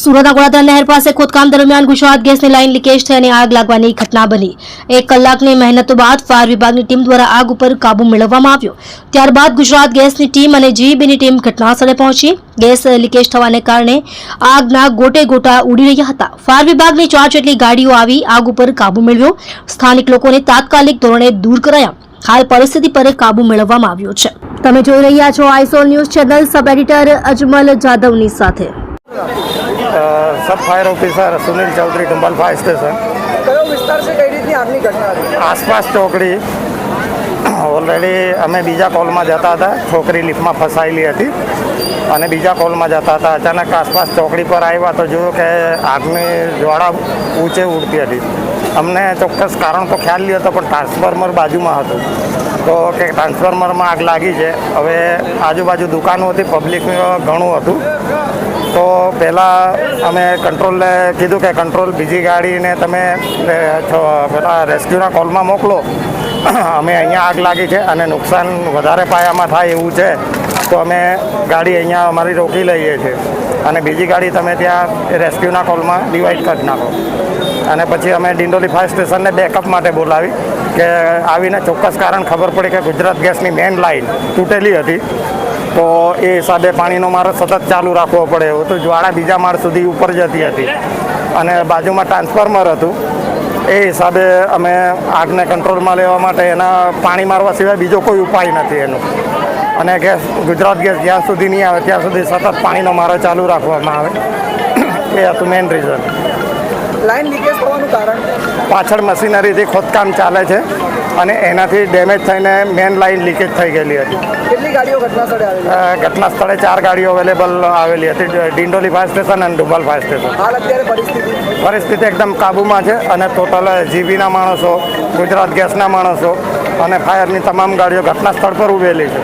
સુરતના ગોળાદરા નહેર પાસે ખોદકામ દરમિયાન ગુજરાત ગેસની લાઇન લીકેજ થઈ અને આગ લાગવાની ઘટના બની. એક કલાકની મહેનત બાદ ફાયર વિભાગની ટીમ દ્વારા આગ ઉપર કાબુ મેળવવામાં આવ્યો. ત્યારબાદ ગુજરાત ગેસની ટીમ અને જીબીની ટીમ ઘટનાસ્થળે પહોંચી. ગેસ લીકેજ થવાને કારણે આગના ગોટે ગોટા ઉડી રહ્યા હતા. ફાયર વિભાગની ચાર જેટલી ગાડીઓ આવી આગ ઉપર કાબુ મેળવ્યો. સ્થાનિક લોકોને તાત્કાલિક ધોરણે દૂર કરાયા. હાલ પરિસ્થિતિ પર કાબુ મેળવવામાં આવ્યો છે. તમે જોઈ રહ્યા છો આઈસોલ news channel sub editor Ajmal જાદવની સાથે. Sub fire officer Sunil Chaudhary ટુંબલ fire station. કયો વિસ્તાર છે કઈ રીતની આગની ઘટના આસપાસ ચોકડી. ઓલરેડી અમે બીજા કોલમાં જતા હતા. છોકરી લિફ્ટમાં ફસાયેલી હતી. અને બીજા કોલમાં જતા હતા. અચાનક આસપાસ ચોકડી પર આવ્યા તો જોયું કે આગની જ્વાળા ઊંચે ઉડતી હતી. અમને ચોક્કસ કારણ તો ખ્યાલ નહીં હતો પણ ટ્રાન્સફોર્મર બાજુમાં હતું. તો કે ટ્રાન્સફોર્મરમાં આગ લાગી છે. હવે આજુબાજુ દુકાનો હતી પબ્લિક ઘણું હતું. તો પહેલાં અમે કંટ્રોલને કીધું કે કંટ્રોલ બીજી ગાડીને તમે પેલા રેસ્ક્યુના કોલમાં મોકલો. અમે અહીંયા આગ લાગી છે અને નુકસાન વધારે પાયામાં થાય એવું છે, તો અમે ગાડી અહીંયા અમારી રોકી લઈએ છીએ. અને બીજી ગાડી તમે ત્યાં રેસ્ક્યુના કોલમાં ડિવાઈડ કરી નાખો. અને પછી અમે ડિંડોલી ફાયર સ્ટેશનને બેકઅપ માટે બોલાવી કે આવીને ચોક્કસ કારણ ખબર પડી કે ગુજરાત ગેસની મેઇન લાઇન તૂટેલી હતી. તો એ હિસાબે પાણીનો મારો સતત ચાલુ રાખવો પડે એવું. તો જ્વાળા બીજા માળ સુધી ઉપર જતી હતી. અને બાજુમાં ટ્રાન્સફોર્મર હતું. એ હિસાબે અમે આગને કંટ્રોલમાં લેવા માટે એના પાણી મારવા સિવાય બીજો કોઈ ઉપાય નથી એનો. અને ગેસ ગુજરાત ગેસ જ્યાં સુધી નહીં આવે ત્યાં સુધી સતત પાણીનો મારો ચાલુ રાખવામાં આવે. એ હતું મેઇન રીઝન લાઈન લીકેજ થવાનું કારણ? પાછળ મશીનરીથી ખોદકામ ચાલે છે. અને એનાથી ડેમેજ થઈને મેન લાઇન લીકેજ થઈ ગયેલી હતી. કેટલી ગાડીઓ ઘટના સ્થળે ઘટના સ્થળે ચાર ગાડીઓ અવેલેબલ આવેલી હતી. ડિંડોલી ફાયર સ્ટેશન અને ડુબલ ફાયર સ્ટેશન હાલ અત્યારે પરિસ્થિતિ? પરિસ્થિતિ એકદમ કાબૂમાં છે અને ટોટલ જીબીના માણસો ગુજરાત ગેસના માણસો અને ફાયરની તમામ ગાડીઓ ઘટના સ્થળ પર ઉભેલી છે.